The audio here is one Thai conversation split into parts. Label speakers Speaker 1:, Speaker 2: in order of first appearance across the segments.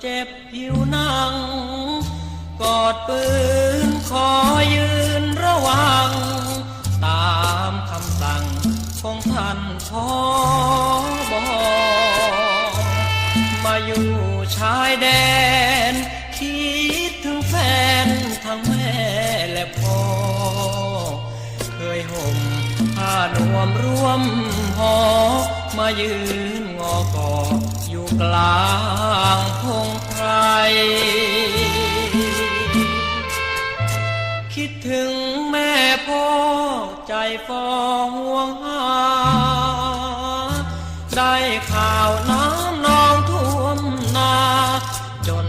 Speaker 1: เจ็บผิวหนัง กอดปืนขอยืนระวัง ตามคำสั่งของท่านพ่อบอมาอยู่ชายแดน คิดถึงแฟนทั้งแม่และพ่อ เคยห่มผ้านวมร่วมหอ มายืนงอกออยู่กลางพงไพรคิดถึงแม่พ่อใจฟองห่วงหา ได้ข่าวน้ำนองท่วมนา จน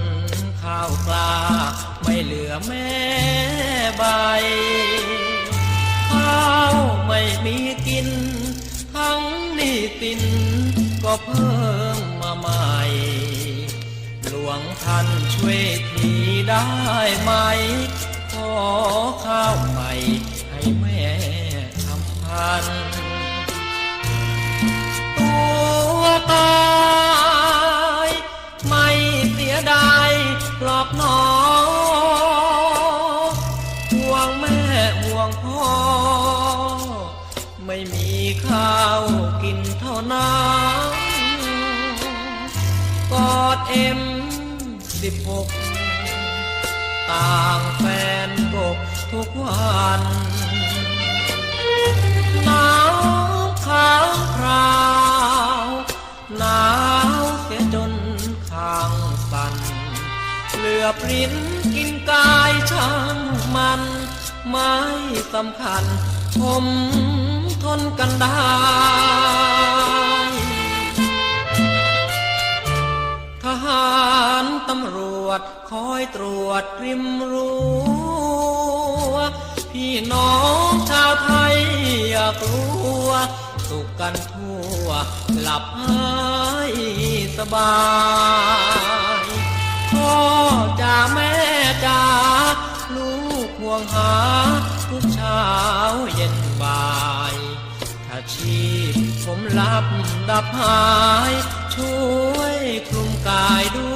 Speaker 1: ข้าวกลาไม่เหลือแม่ใบข้าวไม่มีกิน ทั้งนี่ตินก็เพิ่มมาใหม่ หลวงท่านช่วยทีได้ไหม ขอข้าวใหม่ให้แม่ทำพันาวกินเท่านั้นกอดเอ็มสิบหกต่างแฟนบกทุกวันหนาวขางคราวหนาวเสียจนข้างสั่นเหลือปริ้นกินกายช่างมัน ไม่สำคัญผม ทนกันได้ทหารตำรวจคอยตรวจริมรั้วพี่น้องชาวไทยอย่ากลัว สุขกันทั่ว หลับให้สบายพ่อจ่าแม่จ่าลูกห่วงหาทุกเช้า ดับหาย ช่วยคลุมกายด้วย